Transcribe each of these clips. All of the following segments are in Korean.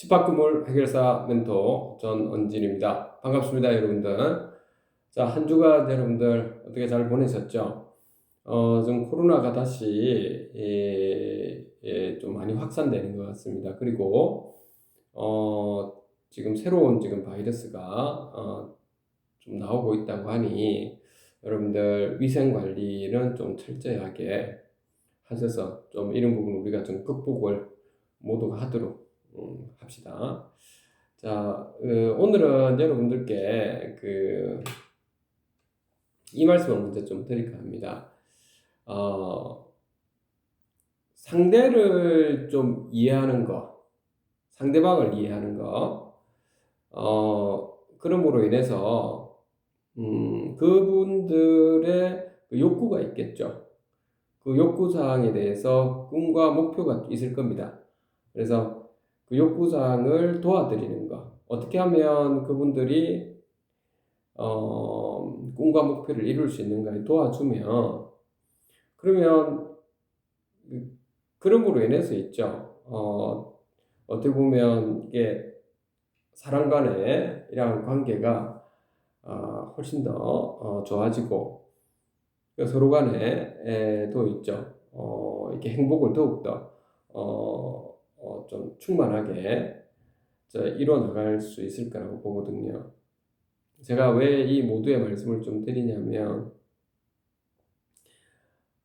집합금물 해결사 멘토 전언진입니다. 반갑습니다, 여러분들. 자, 한 주간 여러분들 어떻게 잘 보내셨죠? 어, 좀 코로나가 다시 예, 예, 좀 많이 확산되는 것 같습니다. 그리고 어, 지금 새로운 지금 바이러스가 어, 좀 나오고 있다고 하니 여러분들 위생 관리는 좀 철저하게 하셔서 좀 이런 부분 우리가 좀 극복을 모두가 하도록 음, 합시다. 자, 그 오늘은 여러분들께 그 이 말씀을 먼저 좀 드릴까 합니다. 어, 상대를 좀 이해하는 거, 상대방을 이해하는 거, 어, 그럼으로 인해서 음, 그분들의 그 욕구가 있겠죠. 그 욕구 사항에 대해서 꿈과 목표가 있을 겁니다. 그래서 그 욕구 사항을 도와드리는 거. 어떻게 하면 그분들이 어, 꿈과 목표를 이룰 수 있는가에 도와주면 그러면 그럼으로 인해서 있죠. 어, 어떻게 보면 이게 사람 간의 이런 관계가 어, 훨씬 더 어, 좋아지고 서로 간에도 있죠. 어, 이렇게 행복을 더욱더 어, 어, 좀 충만하게 이뤄 나갈 수 있을 거라고 보거든요. 제가 왜 이 모두의 말씀을 좀 드리냐면,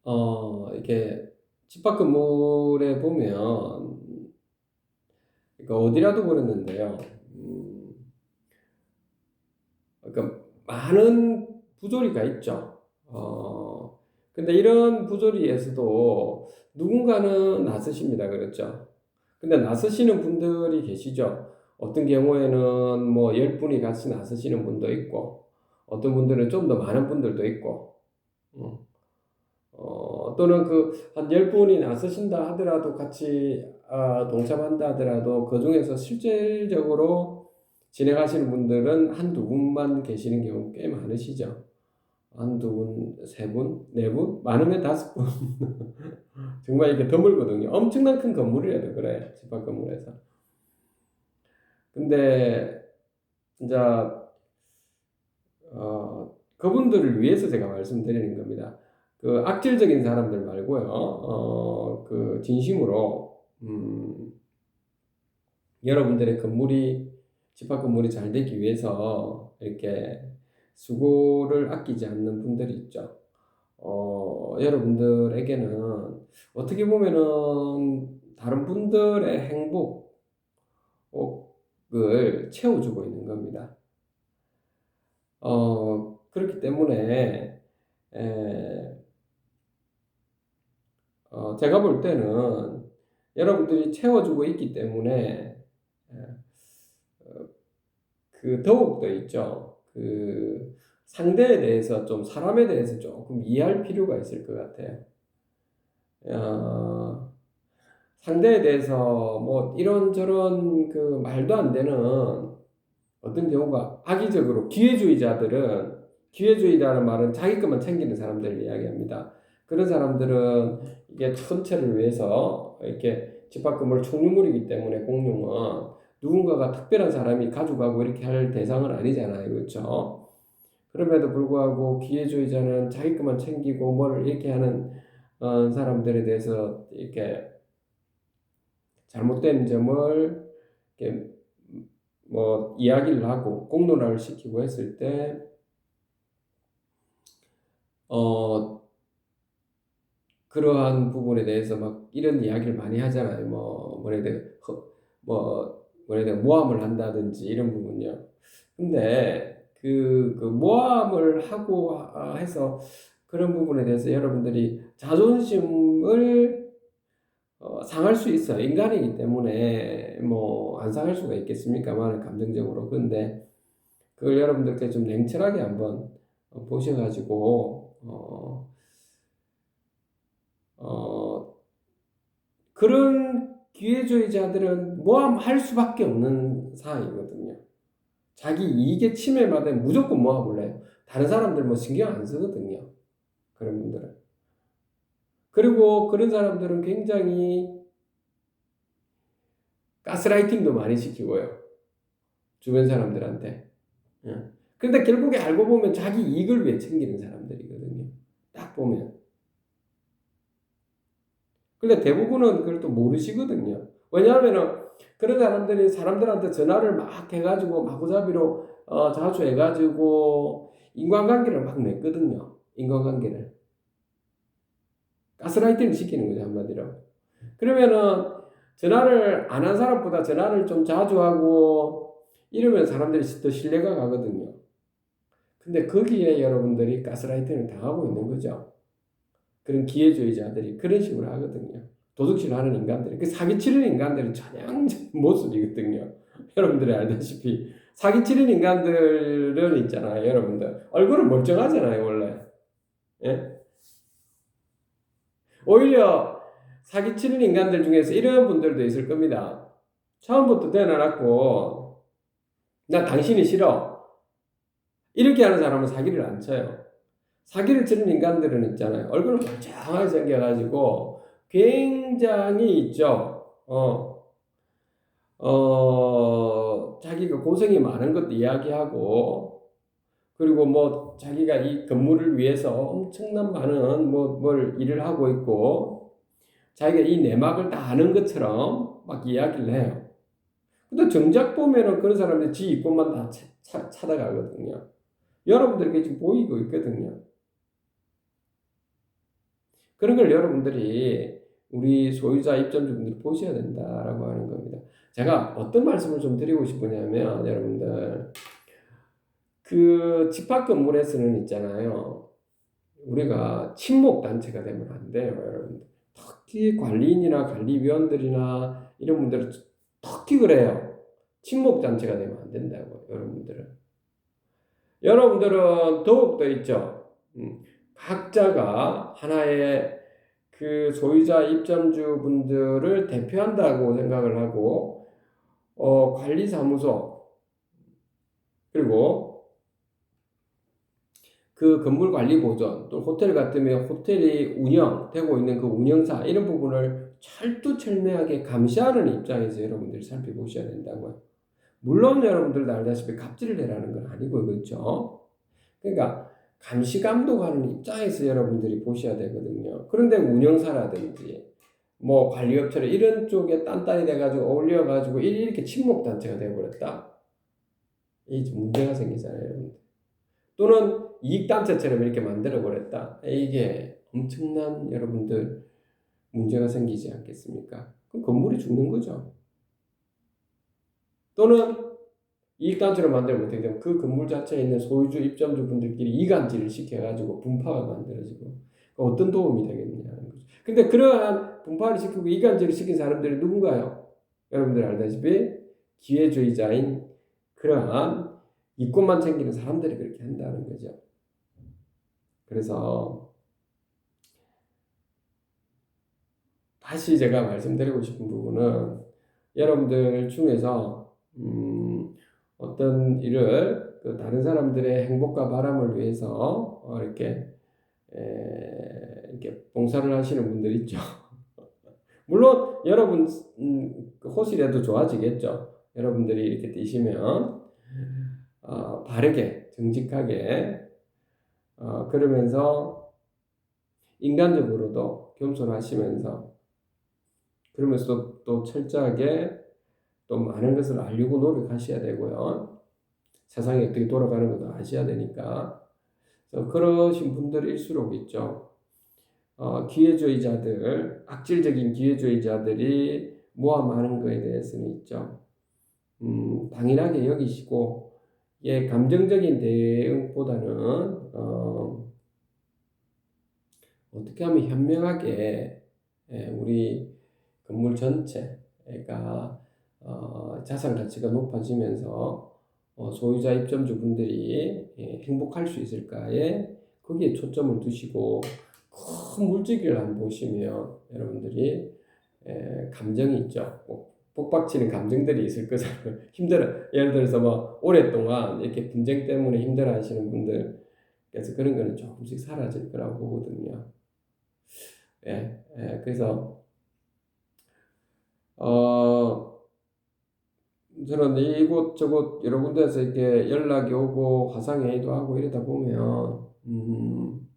어, 이렇게 집합 건물에 보면, 그러니까 어디라도 그랬는데요. 음, 그러니까 많은 부조리가 있죠. 어, 근데 이런 부조리에서도 누군가는 나서십니다. 그렇죠? 근데 나서시는 분들이 계시죠. 어떤 경우에는 뭐 10분이 같이 나서시는 분도 있고, 어떤 분들은 좀 더 많은 분들도 있고, 어, 또는 그 한 10분이 나서신다 하더라도 같이 아, 동참한다 하더라도 그 중에서 실질적으로 진행하시는 분들은 한두 분만 계시는 경우 꽤 많으시죠. 한 두 분, 세 분, 네 분, 많으면 다섯 분. 정말 이게 드물거든요. 엄청난 큰 건물이라도 그래, 집합 건물에서. 근데 이제 어, 그분들을 위해서 제가 말씀드리는 겁니다. 그 악질적인 사람들 말고요. 어, 그 진심으로 음, 여러분들의 건물이 집합 건물이 잘 되기 위해서 이렇게 수고를 아끼지 않는 분들이 있죠. 어, 여러분들에게는 어떻게 보면은 다른 분들의 행복, 을 채워주고 있는 겁니다. 어, 그렇기 때문에, 에, 어, 제가 볼 때는 여러분들이 채워주고 있기 때문에, 에, 어, 그, 더욱더 있죠. 그, 상대에 대해서 좀, 사람에 대해서 조금 이해할 필요가 있을 것 같아요. 어, 상대에 대해서 뭐 이런저런 그 말도 안 되는 어떤 경우가 악의적으로 기회주의자들은 기회주의자는 말은 자기 것만 챙기는 사람들을 이야기합니다. 그런 사람들은 이게 전체를 위해서 이렇게 집합금을 총유물이기 때문에 공룡은 누군가가 특별한 사람이 가져가고 이렇게 할 대상은 아니잖아요. 그렇죠? 그럼에도 불구하고 기회주의자는 자기 것만 챙기고 뭘 이렇게 하는 어, 사람들에 대해서 이렇게 잘못된 점을 이렇게 뭐 이야기를 하고 공론화를 시키고 했을 때 어, 그러한 부분에 대해서 막 이런 이야기를 많이 하잖아요. 뭐, 뭐래 돼, 뭐, 뭐래 돼, 모함을 한다든지 이런 부분요. 근데 그, 그 모함을 하고 해서 그런 부분에 대해서 여러분들이 자존심을 어, 상할 수 있어요. 인간이기 때문에 뭐 안 상할 수가 있겠습니까만 감정적으로. 그런데 그걸 여러분들께 좀 냉철하게 한번 보셔가지고 어, 어, 그런 기회주의자들은 모함할 수밖에 없는 상황이거든요. 자기 이익에 침해받아 무조건 모함을 해요. 다른 사람들 뭐 신경 안 쓰거든요. 그런 분들은. 그리고 그런 사람들은 굉장히 가스라이팅도 많이 시키고요. 주변 사람들한테. 예. 근데 결국에 알고 보면 자기 이익을 위해 챙기는 사람들이거든요. 딱 보면. 근데 대부분은 그걸 또 모르시거든요. 왜냐하면은 그런 사람들이 사람들한테 전화를 막 해가지고 마구잡이로 어, 자주 해가지고 인간관계를 막 맺거든요. 인간관계를. 가스라이팅을 시키는 거죠, 한마디로. 그러면은 전화를 안 한 사람보다 전화를 좀 자주 하고 이러면 사람들이 더 신뢰가 가거든요. 근데 거기에 여러분들이 가스라이팅을 당하고 있는 거죠. 그런 기회주의자들이 그런 식으로 하거든요. 도둑질 하는 인간들이. 그 사기치는 인간들이 전형적인 모습이거든요. 여러분들이 알다시피. 사기치는 인간들은 있잖아요, 여러분들. 얼굴은 멀쩡하잖아요, 원래. 예? 오히려 사기치는 인간들 중에서 이런 분들도 있을 겁니다. 처음부터 대놔놨고, 나 당신이 싫어. 이렇게 하는 사람은 사기를 안 쳐요. 사기를 치는 인간들은 있잖아요. 얼굴을 멀쩡하게 생겨가지고 굉장히 있죠. 어, 어, 자기가 고생이 많은 것도 이야기하고 그리고 뭐 자기가 이 건물을 위해서 엄청난 많은 뭐 뭘 일을 하고 있고 자기가 이 내막을 다 아는 것처럼 막 이야기를 해요. 근데 정작 보면은 그런 사람들이 지 이권만 다 차, 차, 찾아가거든요. 여러분들에게 지금 보이고 있거든요. 그런 걸 여러분들이 우리 소유자 입점주분들이 보셔야 된다라고 하는 겁니다. 제가 어떤 말씀을 좀 드리고 싶으냐면 여러분들 그 집합 건물에서는 있잖아요. 우리가 친목 단체가 되면 안 돼요, 여러분들. 특히 관리인이나 관리위원들이나 이런 분들은 특히 그래요. 친목 단체가 되면 안 된다고 여러분들은. 여러분들은 더욱 더 있죠. 음, 각자가 하나의 그 소유자 입점주 분들을 대표한다고 생각을 하고 어, 관리사무소 그리고 그 건물 관리 보전 또 호텔 같으면 호텔이 운영되고 있는 그 운영사 이런 부분을 철두철미하게 감시하는 입장에서 여러분들이 살펴보셔야 된다고요. 물론 여러분들도 알다시피 갑질을 해라는 건 아니고 그렇죠. 그러니까 감시 감독하는 입장에서 여러분들이 보셔야 되거든요. 그런데 운영사라든지 뭐 관리업체를 이런 쪽에 딴딴이 돼가지고 어울려가지고 이렇게 침묵 단체가 돼버렸다. 이 문제가 생기잖아요, 여러분들. 또는 이익단체처럼 이렇게 만들어버렸다. 이게 엄청난 여러분들 문제가 생기지 않겠습니까? 그럼 건물이 죽는 거죠. 또는 이익단체로 만들면 어떻게 되면 그 건물 자체에 있는 소유주, 입점주 분들끼리 이간질을 시켜가지고 분파가 만들어지고 어떤 도움이 되겠느냐는 거죠. 근데 그러한 분파를 시키고 이간질을 시킨 사람들이 누군가요? 여러분들 알다시피 기회주의자인 그러한 이권만 챙기는 사람들이 그렇게 한다는 거죠. 그래서 다시 제가 말씀드리고 싶은 부분은 여러분들 중에서 음, 어떤 일을 그 다른 사람들의 행복과 바람을 위해서 어, 이렇게 에, 이렇게 봉사를 하시는 분들 있죠. 물론 여러분 음, 그 호실에도 좋아지겠죠. 여러분들이 이렇게 뛰시면 어, 바르게 정직하게 어, 그러면서 인간적으로도 겸손하시면서 그러면서 또, 또 철저하게 또 많은 것을 알려고 노력하셔야 되고요. 세상이 어떻게 돌아가는 것도 아셔야 되니까. 그러신 분들일수록 있죠. 어, 기회주의자들, 악질적인 기회주의자들이 모함하는 것에 대해서는 있죠. 음, 당연하게 여기시고, 예, 감정적인 대응보다는, 어, 어떻게 하면 현명하게, 예, 우리 건물 전체가 어, 자산 가치가 높아지면서 어, 소유자 입점주 분들이 예, 행복할 수 있을까에 거기에 초점을 두시고 큰 물질을 한번 보시면 여러분들이 에, 감정이 있죠. 뭐, 복박치는 감정들이 있을 거잖아요. 힘들어. 예를 들어서 뭐 오랫동안 이렇게 분쟁 때문에 힘들어 하시는 분들 그래서 그런 거는 조금씩 사라질 거라고 보거든요. 예, 예, 그래서 어 저는 이곳 저곳 여러 군데에서 이렇게 연락이 오고 화상회의도 하고 이러다 보면 음,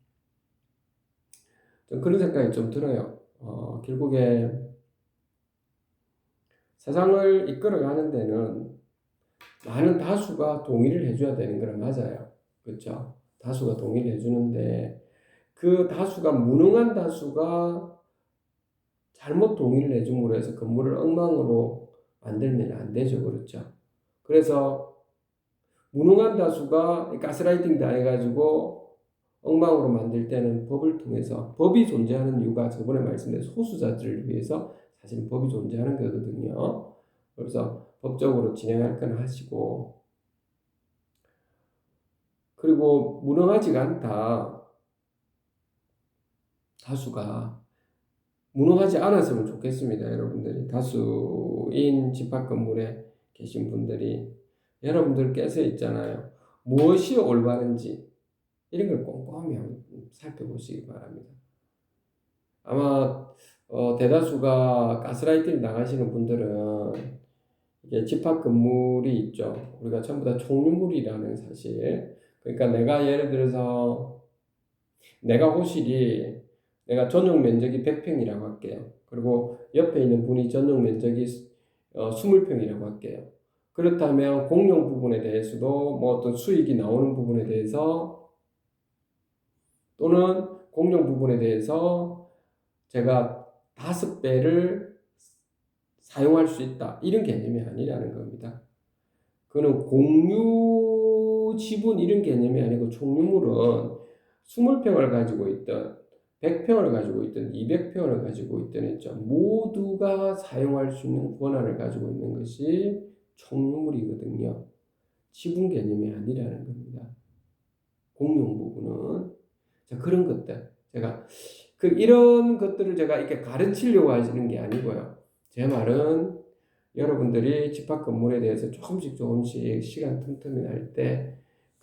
좀 그런 생각이 좀 들어요. 어, 결국에 세상을 이끌어가는 데는 많은 다수가 동의를 해줘야 되는 거는 맞아요. 그렇죠? 다수가 동의를 해주는데 그 다수가 무능한 다수가 잘못 동의를 해줌으로 해서 건물을 엉망으로 만들면 안 되죠. 그렇죠? 그래서 무능한 다수가 가스라이팅 다 해가지고 엉망으로 만들 때는 법을 통해서 법이 존재하는 이유가 저번에 말씀드린 소수자들을 위해서 사실 법이 존재하는 거거든요. 그래서 법적으로 진행할 건 하시고 그리고 무능하지가 않다. 다수가 무능하지 않았으면 좋겠습니다. 여러분들이 다수 인 집합 건물에 계신 분들이 여러분들께서 있잖아요. 무엇이 올바른지 이런 걸 꼼꼼히 살펴보시기 바랍니다. 아마 어, 대다수가 가스라이팅 나가시는 분들은 이게 집합 건물이 있죠. 우리가 전부 다 총유물이라는 사실. 그러니까 내가 예를 들어서 내가 호실이 내가 전용 면적이 100평이라고 할게요. 그리고 옆에 있는 분이 전용 면적이 어, 20평이라고 할게요. 그렇다면 공용 부분에 대해서도 뭐 어떤 수익이 나오는 부분에 대해서 또는 공용 부분에 대해서 제가 다섯 배를 사용할 수 있다. 이런 개념이 아니라는 겁니다. 그는 공유 지분 이런 개념이 아니고 총유물은 20평을 가지고 있던 100평을 가지고 있던 200평을 가지고 있던 했죠. 모두가 사용할 수 있는 권한을 가지고 있는 것이 총유물이거든요. 지분 개념이 아니라는 겁니다. 공용 부분은 자 그런 것들 제가 그 이런 것들을 제가 이렇게 가르치려고 하시는 게 아니고요. 제 말은 여러분들이 집합 건물에 대해서 조금씩 조금씩 시간 틈틈이 날 때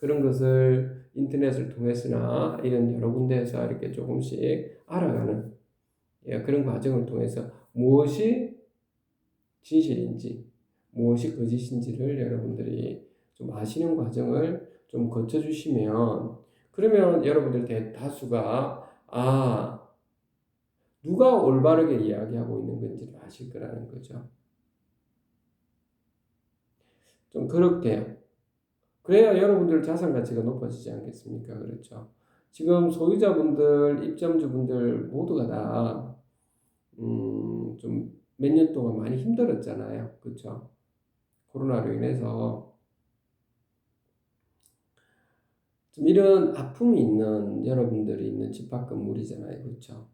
그런 것을 인터넷을 통해서나 이런 여러 군데에서 이렇게 조금씩 알아가는 예, 그런 과정을 통해서 무엇이 진실인지 무엇이 거짓인지를 여러분들이 좀 아시는 과정을 좀 거쳐주시면 그러면 여러분들 대다수가 아 누가 올바르게 이야기하고 있는 건지를 아실 거라는 거죠. 좀 그렇게요. 그래야 여러분들 자산 가치가 높아지지 않겠습니까? 그렇죠. 지금 소유자분들, 입점주분들 모두가 다, 음, 좀 몇 년 동안 많이 힘들었잖아요. 그렇죠. 코로나로 인해서. 좀 이런 아픔이 있는 여러분들이 있는 집합 건물이잖아요. 그렇죠.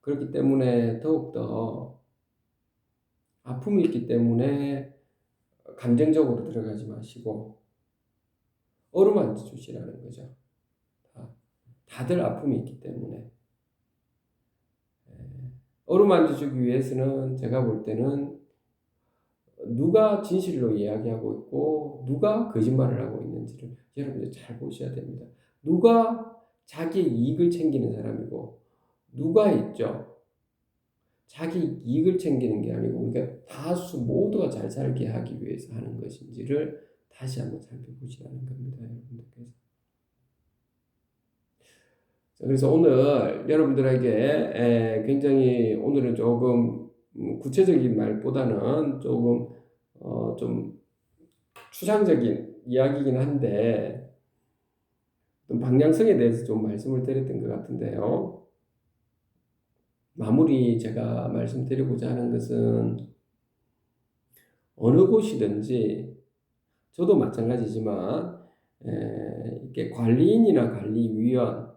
그렇기 때문에 더욱더 아픔이 있기 때문에 감정적으로 들어가지 마시고 어루만져 주시라는 거죠. 다 들 아픔이 있기 때문에 어루만져 주기 위해서는 제가 볼 때는 누가 진실로 이야기하고 있고 누가 거짓말을 하고 있는지를 여러분들 잘 보셔야 됩니다. 누가 자기 이익을 챙기는 사람이고 누가 있죠? 자기 이익을 챙기는 게 아니고 우리가 다수 모두가 잘 살게 하기 위해서 하는 것인지를 다시 한번 살펴보시라는 겁니다, 여러분들께서. 그래서 오늘 여러분들에게 굉장히 오늘은 조금 구체적인 말보다는 조금 어 좀 추상적인 이야기이긴 한데 방향성에 대해서 좀 말씀을 드렸던 것 같은데요. 마무리 제가 말씀드리고자 하는 것은 어느 곳이든지 저도 마찬가지지만 에, 이게 관리인이나 관리위원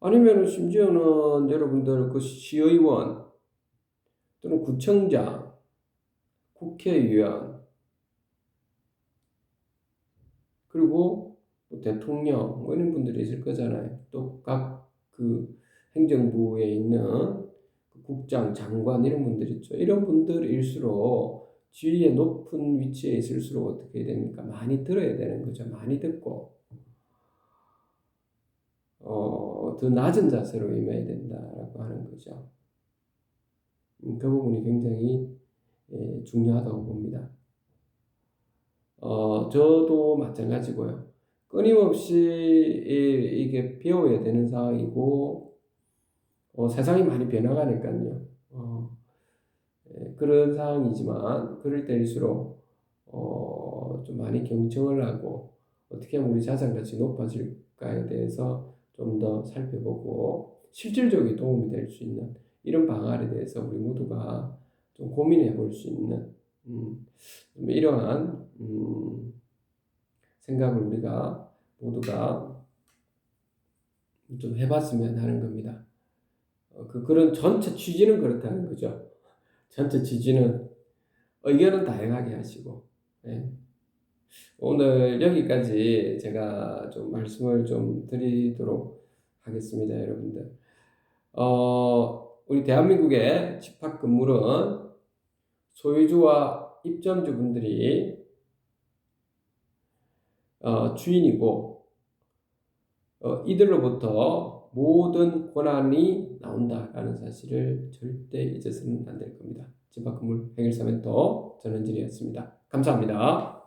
아니면 심지어는 여러분들 그 시의원 또는 구청장, 국회의원 그리고 뭐 대통령 뭐 이런 분들이 있을 거잖아요. 또 각 그 행정부에 있는 그 국장, 장관 이런 분들 있죠. 이런 분들일수록 지위에 높은 위치에 있을수록 어떻게 됩니까? 많이 들어야 되는 거죠. 많이 듣고 어, 더 낮은 자세로 임해야 된다라고 하는 거죠. 음, 그 부분이 굉장히 예, 중요하다고 봅니다. 저도 마찬가지고요. 끊임없이 이- 이게 배워야 되는 상황이고 어, 세상이 많이 변화가니까요. 어, 예, 그런 상황이지만 그럴 때일수록 어, 좀 많이 경청을 하고 어떻게 하면 우리 자산가치 높아질까에 대해서 좀 더 살펴보고 실질적인 도움이 될 수 있는 이런 방안에 대해서 우리 모두가 좀 고민해 볼 수 있는 음, 좀 이러한 음, 생각을 우리가 모두가 좀 해봤으면 하는 겁니다. 어, 그 그런 전체 취지는 그렇다는 거죠. 전체 취지는 의견은 다양하게 하시고 예. 오늘 여기까지 제가 좀 말씀을 좀 드리도록 하겠습니다, 여러분들. 어, 우리 대한민국의 집합 건물은 소유주와 입점주 분들이 어, 주인이고 어, 이들로부터 모든 권한이 나온다라는 사실을 절대 잊어서는 안 될 겁니다. 집합 건물 해결사 멘토 전원진이었습니다. 감사합니다.